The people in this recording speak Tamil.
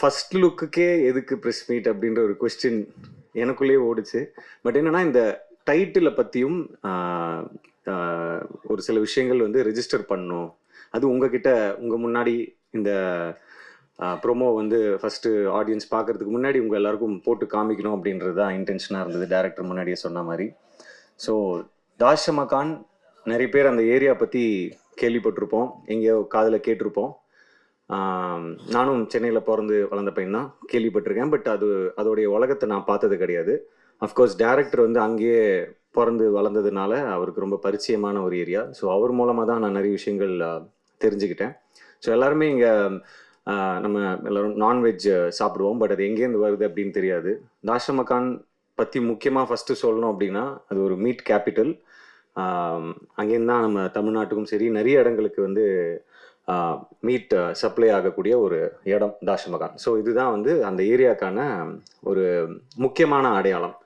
ஃபர்ஸ்ட் லுக்குக்கே எதுக்கு ப்ரெஸ் மீட் அப்படின்ற ஒரு கொஸ்டின் எனக்குள்ளேயே ஓடுச்சு. பட் என்னன்னா இந்த டைட்டிலை பற்றியும் ஒரு சில விஷயங்கள் வந்து ரெஜிஸ்டர் பண்ணும் அது உங்ககிட்ட உங்கள் முன்னாடி இந்த ப்ரோமோ வந்து ஃபஸ்ட்டு ஆடியன்ஸ் பார்க்கறதுக்கு முன்னாடி உங்கள் எல்லாருக்கும் போட்டு காமிக்கணும் அப்படின்றது தான் இன்டென்ஷனாக இருந்தது. டேரக்டர் முன்னாடியே சொன்ன மாதிரி. ஸோ தாஷமகான் நிறைய பேர் அந்த ஏரியா பற்றி கேள்விப்பட்டிருப்போம். எங்கேயோ காதில் கேட்டிருப்போம். நானும் சென்னையில் பிறந்து வளர்ந்த பையன் தான் கேள்விப்பட்டிருக்கேன். பட் அது அதோடைய உலகத்தை நான் பார்த்தது கிடையாது. அஃப்கோர்ஸ் டேரக்டர் வந்து அங்கேயே பிறந்து வளர்ந்ததுனால அவருக்கு ரொம்ப பரிச்சயமான ஒரு ஏரியா ஸோ அவர் மூலமாக தான் நான் நிறைய விஷயங்கள் தெரிஞ்சுக்கிட்டேன். ஸோ எல்லாருமே இங்கே நம்ம எல்லோரும் நான்வெஜ் சாப்பிடுவோம். பட் அது எங்கேருந்து வருது அப்படின்னு தெரியாது. தாஷமகான் பற்றி முக்கியமாக ஃபஸ்ட்டு சொல்லணும் அப்படின்னா அது ஒரு மீட் கேபிட்டல் அங்கேருந்து தான் நம்ம தமிழ்நாட்டுக்கும் சரி நிறைய இடங்களுக்கு வந்து மீட் சப்ளை ஆகக்கூடிய ஒரு இடம் தாஷமகான் ஸோ இதுதான் வந்து அந்த ஏரியாக்கான ஒரு முக்கியமான அடையாளம்.